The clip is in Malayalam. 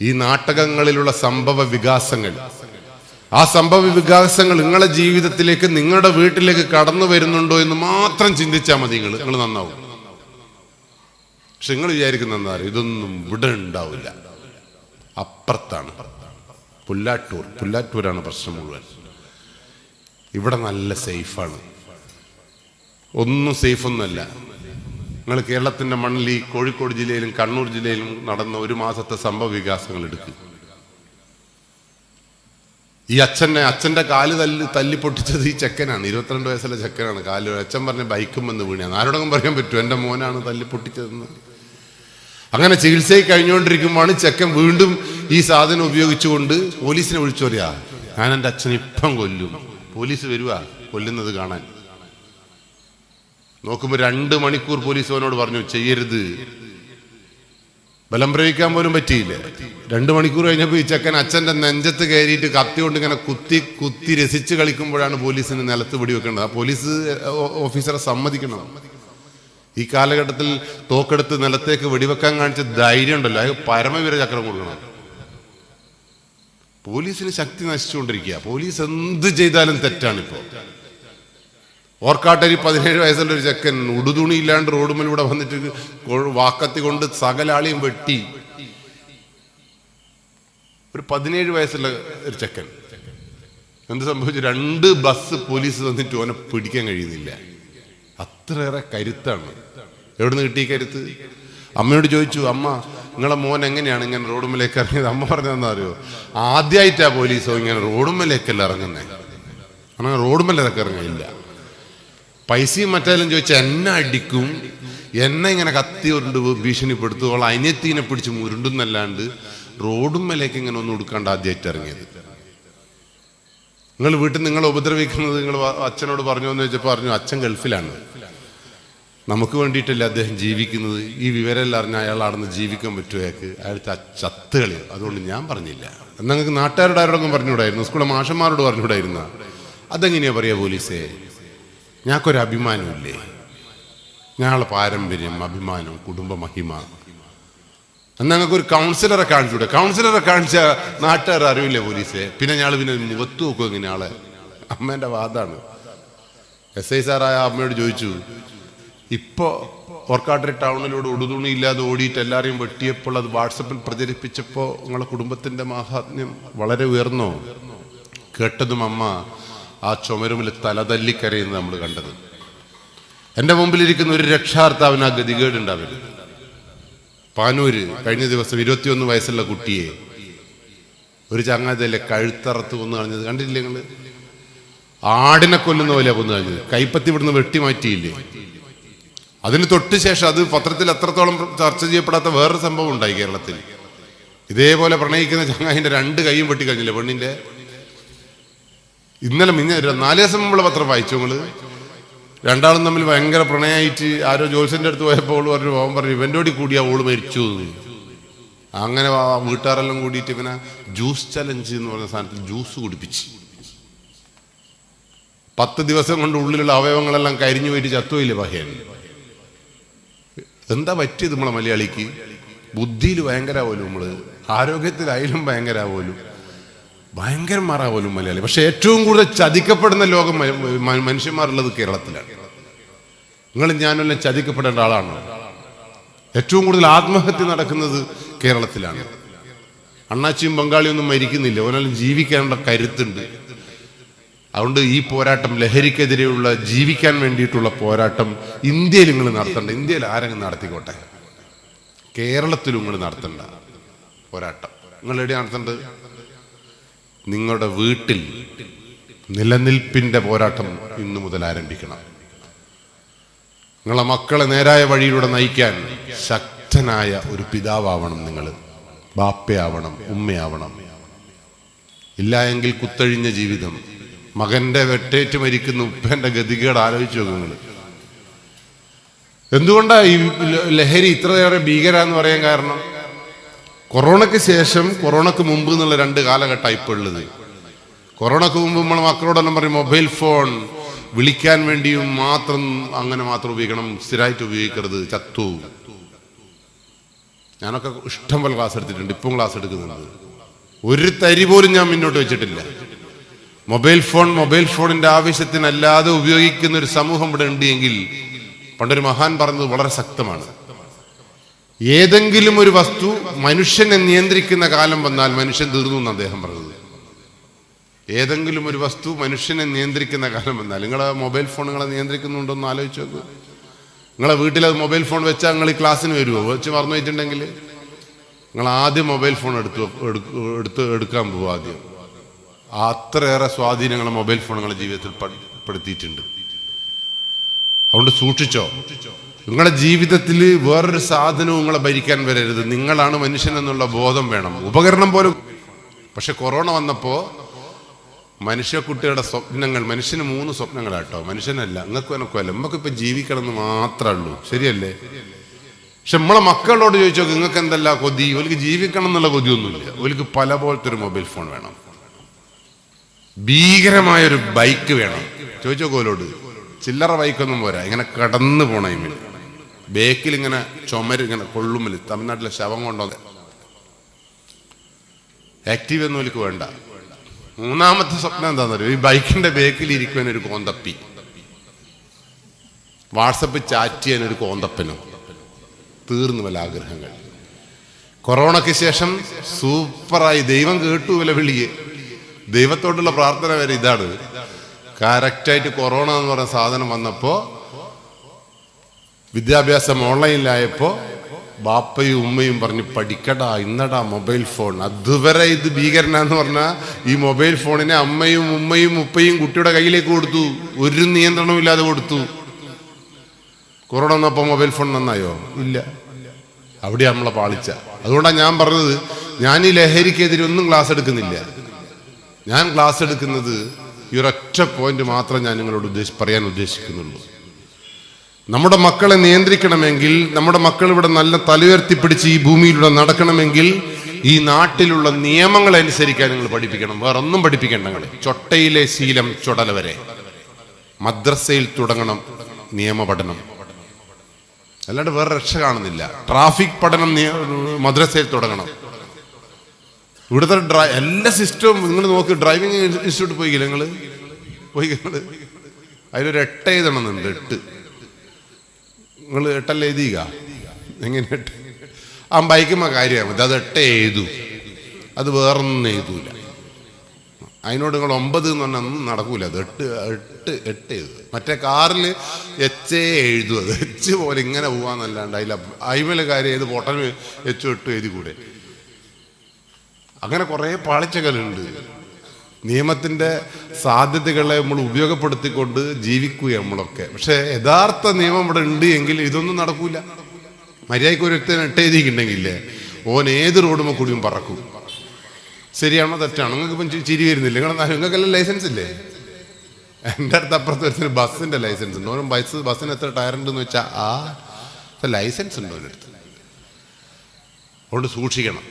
ഈ നാടകങ്ങളിലുള്ള സംഭവ വികാസങ്ങൾ. ആ സംഭവ വികാസങ്ങൾ നിങ്ങളുടെ ജീവിതത്തിലേക്ക് നിങ്ങളുടെ വീട്ടിലേക്ക് കടന്നു വരുന്നുണ്ടോ എന്ന് മാത്രം ചിന്തിച്ചാൽ മതി നിങ്ങൾ നിങ്ങൾ നന്നാവും. പക്ഷെ നിങ്ങൾ വിചാരിക്കുന്ന എന്താ ഇതൊന്നും ഇവിടെ ഉണ്ടാവില്ല. അപ്പുറത്താണ്. പുല്ലാറ്റൂർ പുല്ലാറ്റൂരാണ് പ്രശ്നം മുഴുവൻ. ഇവിടെ നല്ല സേഫാണ്. ഒന്നും സേഫ് ഒന്നുമല്ല നിങ്ങൾ കേരളത്തിന്റെ മണ്ണിൽ ഈ കോഴിക്കോട് ജില്ലയിലും കണ്ണൂർ ജില്ലയിലും നടന്ന ഒരു മാസത്തെ സംഭവ വികാസങ്ങൾ എടുക്കുക ഈ അച്ഛനെ അച്ഛന്റെ കാൽ തല്ലി തല്ലി പൊട്ടിച്ചത് ഈ ചെക്കനാണ്. ഇരുപത്തിരണ്ട് വയസ്സുള്ള ചെക്കനാണ്. കാൽ അച്ഛൻ പറഞ്ഞ ബൈക്കും വന്ന് വീണാണ്. ആരോടൊന്നും പറയാൻ പറ്റുമോ എന്റെ മോനാണ് തല്ലി പൊട്ടിച്ചതെന്ന്. അങ്ങനെ ചികിത്സയിൽ കഴിഞ്ഞുകൊണ്ടിരിക്കുമ്പോഴാണ് ചെക്കൻ വീണ്ടും ഈ സാധനം ഉപയോഗിച്ചുകൊണ്ട് പോലീസിനെ വിളിച്ചു പറയാ ഞാൻ എന്റെ അച്ഛൻ ഇപ്പം കൊല്ലും. പോലീസ് വരുവാ. കൊല്ലുന്നത് കാണാൻ. നോക്കുമ്പോൾ രണ്ട് മണിക്കൂർ പോലീസ് അവനോട് പറഞ്ഞു ചെയ്യരുത്. ബലം പ്രയോഗിക്കാൻ പോലും പറ്റിയില്ല. രണ്ട് മണിക്കൂർ കഴിഞ്ഞപ്പോൾ ഈ ചെക്കൻ അച്ഛന്റെ നെഞ്ചത്ത് കയറിയിട്ട് കത്തി കൊണ്ട് ഇങ്ങനെ കുത്തി കുത്തി രസിച്ച് കളിക്കുമ്പോഴാണ് പോലീസിന് നിലത്ത് വെടിവെക്കേണ്ടത്. ആ പോലീസ് ഓഫീസറെ സമ്മതിക്കണം. ഈ കാലഘട്ടത്തിൽ തോക്കെടുത്ത് നിലത്തേക്ക് വെടിവെക്കാൻ കാണിച്ച ധൈര്യം ഉണ്ടല്ലോ. അത് പരമവീര ചക്രം കൊടുക്കണം. പോലീസിന് ശക്തി നശിച്ചുകൊണ്ടിരിക്കുക പോലീസ് എന്ത് ചെയ്താലും തെറ്റാണിപ്പോ. ഓർക്കാട്ടരി പതിനേഴ് വയസ്സുള്ള ഒരു ചെക്കൻ ഉടുതുണി ഇല്ലാണ്ട് റോഡുമ്മിലൂടെ വന്നിട്ട് വാക്കത്തി കൊണ്ട് സകലാളിയും വെട്ടി. ഒരു പതിനേഴ് വയസ്സുള്ള ഒരു ചെക്കൻ. എന്ത് സംഭവിച്ചു? രണ്ട് ബസ് പോലീസ് വന്നിട്ട് ഓനെ പിടിക്കാൻ കഴിയുന്നില്ല. അത്രയേറെ കരുത്താണ്. എവിടുന്ന് കിട്ടി കരുത്ത്? അമ്മയോട് ചോദിച്ചു അമ്മ നിങ്ങളെ മോൻ എങ്ങനെയാണ് ഇങ്ങനെ റോഡുമ്മിലേക്ക് ഇറങ്ങിയത്? അമ്മ പറഞ്ഞതെന്നാ അറിയോ? ആദ്യമായിട്ടാ പോലീസോ ഇങ്ങനെ റോഡുമ്മിലേക്കല്ല ഇറങ്ങുന്നേ. അങ്ങനെ റോഡുമ്മിലൊക്കെ ഇറങ്ങില്ല പൈസയും മറ്റേലും ചോദിച്ചാൽ എന്നെ അടിക്കും. എന്നെ ഇങ്ങനെ കത്തി ഉരുണ്ട് ഭീഷണിപ്പെടുത്തുകയുള്ള അനിയത്തീനെ പിടിച്ച് മുരുണ്ടെന്നല്ലാണ്ട് മേലേക്ക് ഇങ്ങനെ ഒന്നും എടുക്കാണ്ട് ആദ്യമായിട്ട് ഇറങ്ങിയത്. നിങ്ങൾ വീട്ടിൽ നിങ്ങൾ ഉപദ്രവിക്കുന്നത് നിങ്ങൾ അച്ഛനോട് പറഞ്ഞു എന്ന് ചോദിച്ചപ്പോൾ പറഞ്ഞു അച്ഛൻ ഗൾഫിലാണ്. നമുക്ക് വേണ്ടിയിട്ടല്ല അദ്ദേഹം ജീവിക്കുന്നത്? ഈ വിവരമെല്ലാം അറിഞ്ഞ അയാൾ ജീവിക്കാൻ പറ്റുമോ അയാൾക്ക്? അയാളുടെ ചത്തുകളി. അതുകൊണ്ട് ഞാൻ പറഞ്ഞില്ല. എന്നങ്ങൾക്ക് നിങ്ങൾക്ക് നാട്ടുകാരോട് ആരോടൊന്നും പറഞ്ഞുകൂടായിരുന്നു? സ്കൂളിലെ മാഷന്മാരോട് പറഞ്ഞുകൂടായിരുന്ന? അതെങ്ങനെയാ പറയാ പോലീസേ? ഞങ്ങൾക്കൊരു അഭിമാനമില്ലേ? ഞങ്ങളുടെ പാരമ്പര്യം അഭിമാനം കുടുംബ മഹിമ. അന്ന് ഒരു കൗൺസിലറെ കാണിച്ചൂടെ കൗൺസിലറെ കാണിച്ച നാട്ടുകാർ അറിവില്ലേ പോലീസെ പിന്നെ ഞങ്ങൾ പിന്നെ മുഖത്ത് നോക്കും ഇങ്ങനെ ആളെ. അമ്മേന്റെ വാദാണ്. എസ് ഐ സാറായ അമ്മയോട് ചോദിച്ചു ഇപ്പോൾ ഓർക്കാട്ടരി ടൗണിലൂടെ ഉടുതുണി ഇല്ലാതെ ഓടിയിട്ട് എല്ലാവരെയും വെട്ടിയപ്പോൾ അത് വാട്സപ്പിൽ പ്രചരിപ്പിച്ചപ്പോൾ നിങ്ങളെ കുടുംബത്തിന്റെ മാഹാത്മ്യം വളരെ ഉയർന്നോ? കേട്ടതും അമ്മ ആ ചുമരുമിൽ തലതല്ലിക്കരയുന്നത് നമ്മൾ കണ്ടത്. എന്റെ മുമ്പിലിരിക്കുന്ന ഒരു രക്ഷാർത്താവിന് ആ ഗതികേടുണ്ടാവരുത്. പാനൂര് കഴിഞ്ഞ ദിവസം ഇരുപത്തിയൊന്ന് വയസ്സുള്ള കുട്ടിയെ ഒരു ചങ്ങാതിയല്ലേ കഴുത്തറത്ത് കൊന്നു കളഞ്ഞത് കണ്ടില്ലേ നിങ്ങൾ ആടിനെ കൊല്ലുന്ന പോലെ കൊന്നു കളഞ്ഞത്. കൈപ്പത്തി ഇവിടുന്ന് വെട്ടി മാറ്റിയില്ലേ? അതിന് തൊട്ട് ശേഷം അത് പത്രത്തിൽ അത്രത്തോളം ചർച്ച ചെയ്യപ്പെടാത്ത വേറൊരു സംഭവം ഉണ്ടായി കേരളത്തിൽ. ഇതേപോലെ പ്രണയിക്കുന്ന ചങ്ങായിന്റെ രണ്ട് കൈയും വെട്ടി കഴിഞ്ഞില്ലേ പെണ്ണിന്റെ? ഇന്നലെ മിഞ്ഞ നാല് ദിവസം മുമ്പുള്ള പത്രം വായിച്ചു നിങ്ങൾ? രണ്ടാളും തമ്മിൽ ഭയങ്കര പ്രണയമായിട്ട് ആരോ ജോത്സ്യന്റെ അടുത്ത് പോയപ്പോൾ പറഞ്ഞു പോകാൻ പറഞ്ഞു ഇവന്റെ കൂടി കൂടിയാ ഓൾ മരിച്ചു എന്ന്." അങ്ങനെ വീട്ടുകാരെല്ലാം കൂടിയിട്ട് ഇവനെ ജ്യൂസ് ചലഞ്ച് എന്ന് പറഞ്ഞ സാധനത്തിൽ ജ്യൂസ് കുടിപ്പിച്ച്. പത്ത് ദിവസം കൊണ്ട് ഉള്ളിലുള്ള അവയവങ്ങളെല്ലാം കരിഞ്ഞു പോയിട്ട് ചത്തുപോയില്ലേ പഹയൻ എന്താ പറ്റിയത് നമ്മളെ മലയാളിക്ക്? ബുദ്ധിയിൽ ഭയങ്കരാവുമല്ലോ നമ്മൾ. ആരോഗ്യത്തിലായാലും ഭയങ്കര പോലും ഭയങ്കരന്മാരാ പോലും മലയാളി. പക്ഷെ ഏറ്റവും കൂടുതൽ ചതിക്കപ്പെടുന്ന ലോകം മനുഷ്യന്മാരുള്ളത് കേരളത്തിലാണ്. നിങ്ങൾ ഞാനെല്ലാം ചതിക്കപ്പെടേണ്ട ആളാണ്. ഏറ്റവും കൂടുതൽ ആത്മഹത്യ നടക്കുന്നത് കേരളത്തിലാണ്. അണ്ണാച്ചിയും ബംഗാളിയും ഒന്നും മരിക്കുന്നില്ല. ഓനെല്ലാം ജീവിക്കാനുള്ള കരുത്തുണ്ട്. അതുകൊണ്ട് ഈ പോരാട്ടം ലഹരിക്കെതിരെയുള്ള ജീവിക്കാൻ വേണ്ടിയിട്ടുള്ള പോരാട്ടം ഇന്ത്യയിൽ നിങ്ങൾ നടത്തണ്ട. ഇന്ത്യയിൽ ആരെങ്കിലും നടത്തിക്കോട്ടെ. കേരളത്തിലും നിങ്ങൾ നടത്തണ്ട പോരാട്ടം. നിങ്ങൾ എവിടെയാണ് നടത്തേണ്ടത്? നിങ്ങളുടെ വീട്ടിൽ നിലനിൽപ്പിന്റെ പോരാട്ടം ഇന്നു മുതൽ ആരംഭിക്കണം. നിങ്ങളെ മക്കളെ നേരായ വഴിയിലൂടെ നയിക്കാൻ ശക്തനായ ഒരു പിതാവാവണം നിങ്ങൾ ബാപ്പയാവണം ഉമ്മയാവണം. ഇല്ല എങ്കിൽ കുത്തഴിഞ്ഞ ജീവിതം. മകന്റെ വെട്ടേറ്റ് മരിക്കുന്ന ഉപ്പന്റെ ഗതികേട് ആലോചിച്ചു നിങ്ങൾ എന്തുകൊണ്ടാണ് ഈ ലഹരി ഇത്രയേറെ ഭീകര എന്ന് പറയാൻ കാരണം? കൊറോണയ്ക്ക് ശേഷം കൊറോണയ്ക്ക് മുമ്പ് എന്നുള്ള രണ്ട് കാലഘട്ടം ഇപ്പോൾ ഉള്ളത്. കൊറോണയ്ക്ക് മുമ്പ് നമ്മൾ മക്കളോടെല്ലാം പറയും മൊബൈൽ ഫോൺ വിളിക്കാൻ വേണ്ടിയും മാത്രം അങ്ങനെ മാത്രം ഉപയോഗിക്കണം സ്ഥിരമായിട്ട് ഉപയോഗിക്കരുത് ചത്തു. ഞാനൊക്കെ ഇഷ്ടം പോലെ ക്ലാസ് എടുത്തിട്ടുണ്ട് ഇപ്പം ക്ലാസ് എടുക്കുന്നുണ്ട്. ഒരു തരി പോലും ഞാൻ മുന്നോട്ട് വെച്ചിട്ടില്ല. മൊബൈൽ ഫോൺ മൊബൈൽ ഫോണിന്റെ ആവശ്യത്തിനല്ലാതെ ഉപയോഗിക്കുന്ന ഒരു സമൂഹം ഇവിടെ ഉണ്ട് എങ്കിൽ പണ്ടൊരു മഹാൻ പറഞ്ഞത് വളരെ ശക്തമാണ്. ഏതെങ്കിലും ഒരു വസ്തു മനുഷ്യനെ നിയന്ത്രിക്കുന്ന കാലം വന്നാൽ മനുഷ്യൻ തീർന്നു എന്ന് അദ്ദേഹം പറഞ്ഞത്. ഏതെങ്കിലും ഒരു വസ്തു മനുഷ്യനെ നിയന്ത്രിക്കുന്ന കാലം വന്നാൽ നിങ്ങളെ മൊബൈൽ ഫോൺ നിങ്ങളെ നിയന്ത്രിക്കുന്നുണ്ടോ എന്ന് ആലോചിച്ച് നോക്ക്. നിങ്ങളെ വീട്ടിൽ അത് മൊബൈൽ ഫോൺ വെച്ചാൽ നിങ്ങൾ ഈ ക്ലാസ്സിന് വരുമോ വെച്ച് മറന്നു വെച്ചിട്ടുണ്ടെങ്കിൽ നിങ്ങൾ ആദ്യം മൊബൈൽ ഫോൺ എടുത്തു എടുത്ത് എടുക്കാൻ പോകും ആദ്യം. അത്രയേറെ സ്വാധീനങ്ങൾ മൊബൈൽ ഫോൺ ജീവിതത്തിൽ പെടുത്തിയിട്ടുണ്ട്. അതുകൊണ്ട് സൂക്ഷിച്ചോ. നിങ്ങളുടെ ജീവിതത്തിൽ വേറൊരു സാധനവും നിങ്ങളെ ഭരിക്കാൻ വരരുത്. നിങ്ങളാണ് മനുഷ്യൻ എന്നുള്ള ബോധം വേണം. ഉപകരണം പോലും പക്ഷെ കൊറോണ വന്നപ്പോ മനുഷ്യക്കുട്ടിയുടെ സ്വപ്നങ്ങൾ മനുഷ്യന് മൂന്ന് സ്വപ്നങ്ങളാട്ടോ മനുഷ്യനല്ല നിങ്ങൾക്ക് എനക്കും അല്ല. നമുക്ക് ഇപ്പൊ ജീവിക്കണം എന്ന് മാത്രമേ ഉള്ളൂ. ശരിയല്ലേ? പക്ഷെ നമ്മളെ മക്കളോട് ചോദിച്ചോ നിങ്ങൾക്ക് എന്തല്ല കൊതി? ഒലിക്ക് ജീവിക്കണം എന്നുള്ള കൊതിയൊന്നുമില്ല. ഒലിക്ക് പല പോലത്തെ ഒരു മൊബൈൽ ഫോൺ വേണം. ഭീകരമായൊരു ബൈക്ക് വേണം. ചോദിച്ചോ കോലോട്? ചില്ലറ ബൈക്കൊന്നും പോരാ. ഇങ്ങനെ കടന്നു പോണ ഇമ്മിൽ ബേക്കിൽ ഇങ്ങനെ ചുമര് ഇങ്ങനെ കൊള്ളുമ്മിൽ തമിഴ്നാട്ടിലെ ശവം കൊണ്ടോ ആക്റ്റീവ് ഒന്നും എനിക്ക് വേണ്ട. മൂന്നാമത്തെ സ്വപ്നം എന്താണെന്നറിയോ? ഈ ബൈക്കിന്റെ ബേക്കിൽ ഇരിക്കുവാൻ ഒരു കോന്തപ്പി. വാട്സപ്പ് ചാറ്റ് ചെയ്യാൻ ഒരു കോന്തപ്പനോ. തീർന്നു വല്ല ആഗ്രഹങ്ങൾ കൊറോണയ്ക്ക് ശേഷം സൂപ്പറായി. ദൈവം കേട്ടു വില വിളിയെ. ദൈവത്തോടുള്ള പ്രാർത്ഥന വരെ ഇതാണ്. കറക്റ്റായിട്ട് കൊറോണ എന്ന് പറയുന്ന സാധനം വന്നപ്പോൾ വിദ്യാഭ്യാസം ഓൺലൈനിലായപ്പോൾ ബാപ്പയും ഉമ്മയും പറഞ്ഞ് പഠിക്കടാ ഇന്നടാ മൊബൈൽ ഫോൺ. അതുവരെ ഇത് ഭീകരനാന്ന് പറഞ്ഞാൽ ഈ മൊബൈൽ ഫോണിനെ അമ്മയും ഉമ്മയും ഉപ്പയും കുട്ടിയുടെ കയ്യിലേക്ക് കൊടുത്തു. ഒരു നിയന്ത്രണവും ഇല്ലാതെ കൊടുത്തു. കൊറോണ വന്നപ്പോൾ മൊബൈൽ ഫോൺ നന്നായോ? ഇല്ല. അവിടെ നമ്മളെ പാളിച്ച. അതുകൊണ്ടാണ് ഞാൻ പറഞ്ഞത് ഞാൻ ഈ ലഹരിക്കെതിരെ ഒന്നും ക്ലാസ് എടുക്കുന്നില്ല. ഞാൻ ക്ലാസ് എടുക്കുന്നത് ഈ ഒരൊറ്റ പോയിന്റ് മാത്രം ഞാൻ നിങ്ങളോട് ഉദ്ദേശി പറയാൻ ഉദ്ദേശിക്കുന്നുള്ളൂ. നമ്മുടെ മക്കളെ നിയന്ത്രിക്കണമെങ്കിൽ നമ്മുടെ മക്കൾ ഇവിടെ നല്ല തലയുയർത്തി പിടിച്ച് ഈ ഭൂമിയിലൂടെ നടക്കണമെങ്കിൽ ഈ നാട്ടിലുള്ള നിയമങ്ങൾ അനുസരിക്കാൻ നിങ്ങൾ പഠിപ്പിക്കണം. വേറെ ഒന്നും പഠിപ്പിക്കേണ്ട നിങ്ങൾ ചൊട്ടയിലെ ശീലം ചുടല വരെ. മദ്രസയിൽ തുടങ്ങണം നിയമ പഠനം അല്ലാണ്ട് വേറെ രക്ഷ കാണുന്നില്ല. ട്രാഫിക് പഠനം മദ്രസയിൽ തുടങ്ങണം. ഇവിടുത്തെ ഡ്രൈ എല്ലാ സിസ്റ്റവും നിങ്ങൾ നോക്ക് ഡ്രൈവിംഗ് ഇൻസ്റ്റിറ്റ്യൂട്ട് പോയിക്കില്ല നിങ്ങൾ പോയി അതിലൊരു എട്ട് എഴുതണമെന്നുണ്ട് എട്ട്. നിങ്ങൾ എട്ടല്ല എഴുതിയ എങ്ങനെ എട്ട്? ആ ബൈക്കുമ്മ കാര്യമാണ് മതി. അത് എട്ട് എഴുതു. അത് വേറൊന്നും എഴുതൂല. അതിനോട് നിങ്ങൾ ഒമ്പത് എന്ന് പറഞ്ഞാൽ ഒന്നും നടക്കൂല. അത് എട്ട് എട്ട് എട്ട് എഴുതുക. മറ്റേ കാറിൽ എച്ച് എഴുതും അത് എച്ച് പോലെ ഇങ്ങനെ പോവാന്നല്ലാണ്ട് അതിൽ അയിമല കാര്യം ഏത് പൊട്ടൽ എച്ച് എട്ട് എഴുതി കൂടെ അങ്ങനെ കുറേ പാളിച്ചകളുണ്ട് നിയമത്തിന്റെ സാധ്യതകളെ നമ്മൾ ഉപയോഗപ്പെടുത്തിക്കൊണ്ട് ജീവിക്കുക നമ്മളൊക്കെ. പക്ഷേ യഥാർത്ഥ നിയമം ഇവിടെ ഉണ്ട് എങ്കിൽ ഇതൊന്നും നടക്കൂല. മര്യാദയ്ക്ക് ഒരു വ്യക്തി എട്ടെഴുതിയിട്ടുണ്ടെങ്കിലേ ഓൻ ഏത് റോഡുമ്പോൾ കൂടിയും പറക്കും. ശരിയാണോ തെറ്റാണോ? നിങ്ങൾക്ക് ഇപ്പം ചിരി വരുന്നില്ല? നിങ്ങൾ നിങ്ങൾക്കെല്ലാം ലൈസൻസ് ഇല്ലേ? എന്റെ അടുത്ത് അപ്പുറത്ത് വരുന്ന ബസ്സിന്റെ ലൈസൻസ് ഉണ്ട്. ഓരോ ബസ് ബസ്സിന് എത്ര ടയർ ഉണ്ടെന്ന് വെച്ചാൽ ആ ലൈസൻസ് ഉണ്ടോ ഓരോരുത്തർ അതുകൊണ്ട് സൂക്ഷിക്കണം.